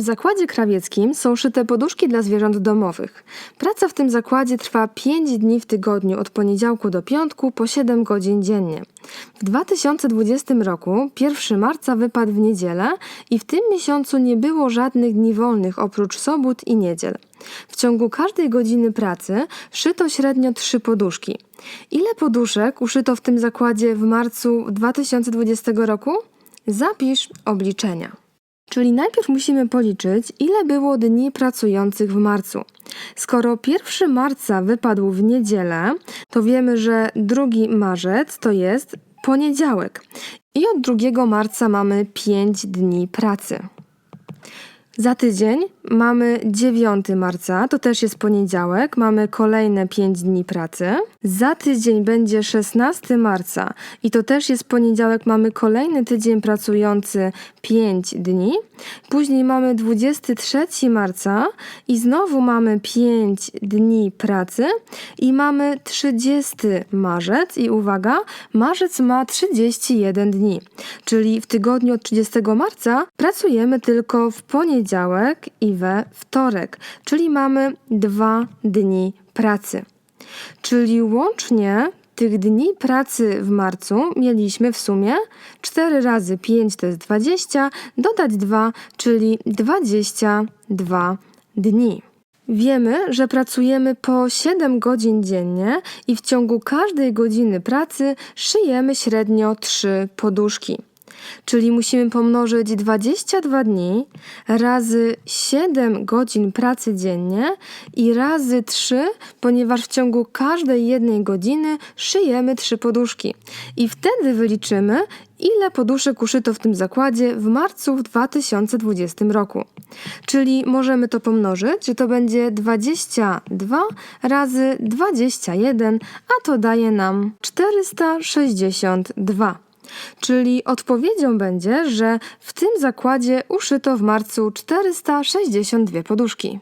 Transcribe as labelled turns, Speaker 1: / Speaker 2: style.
Speaker 1: W zakładzie krawieckim są szyte poduszki dla zwierząt domowych. Praca w tym zakładzie trwa 5 dni w tygodniu od poniedziałku do piątku po 7 godzin dziennie. W 2020 roku 1 marca wypadł w niedzielę i w tym miesiącu nie było żadnych dni wolnych oprócz sobót i niedziel. W ciągu każdej godziny pracy szyto średnio 3 poduszki. Ile poduszek uszyto w tym zakładzie w marcu 2020 roku? Zapisz obliczenia. Czyli najpierw musimy policzyć, ile było dni pracujących w marcu. Skoro 1 marca wypadł w niedzielę, to wiemy, że 2 marzec to jest poniedziałek. I od 2 marca mamy 5 dni pracy. Za tydzień mamy 9 marca, to też jest poniedziałek, mamy kolejne 5 dni pracy. Za tydzień będzie 16 marca i to też jest poniedziałek, mamy kolejny tydzień pracujący 5 dni. Później mamy 23 marca i znowu mamy 5 dni pracy i mamy 30 marzec i uwaga, marzec ma 31 dni, czyli w tygodniu od 30 marca pracujemy tylko w poniedziałek i we wtorek, czyli mamy dwa dni pracy. Czyli łącznie tych dni pracy w marcu mieliśmy w sumie 4 razy 5 to jest 20, dodać 2, czyli 22 dni. Wiemy, że pracujemy po 7 godzin dziennie i w ciągu każdej godziny pracy szyjemy średnio 3 poduszki. Czyli musimy pomnożyć 22 dni razy 7 godzin pracy dziennie i razy 3, ponieważ w ciągu każdej jednej godziny szyjemy 3 poduszki. I wtedy wyliczymy, ile poduszek uszyto w tym zakładzie w marcu w 2020 roku. Czyli możemy to pomnożyć, że to będzie 22 razy 21, a to daje nam 462. Czyli odpowiedzią będzie, że w tym zakładzie uszyto w marcu 462 poduszki.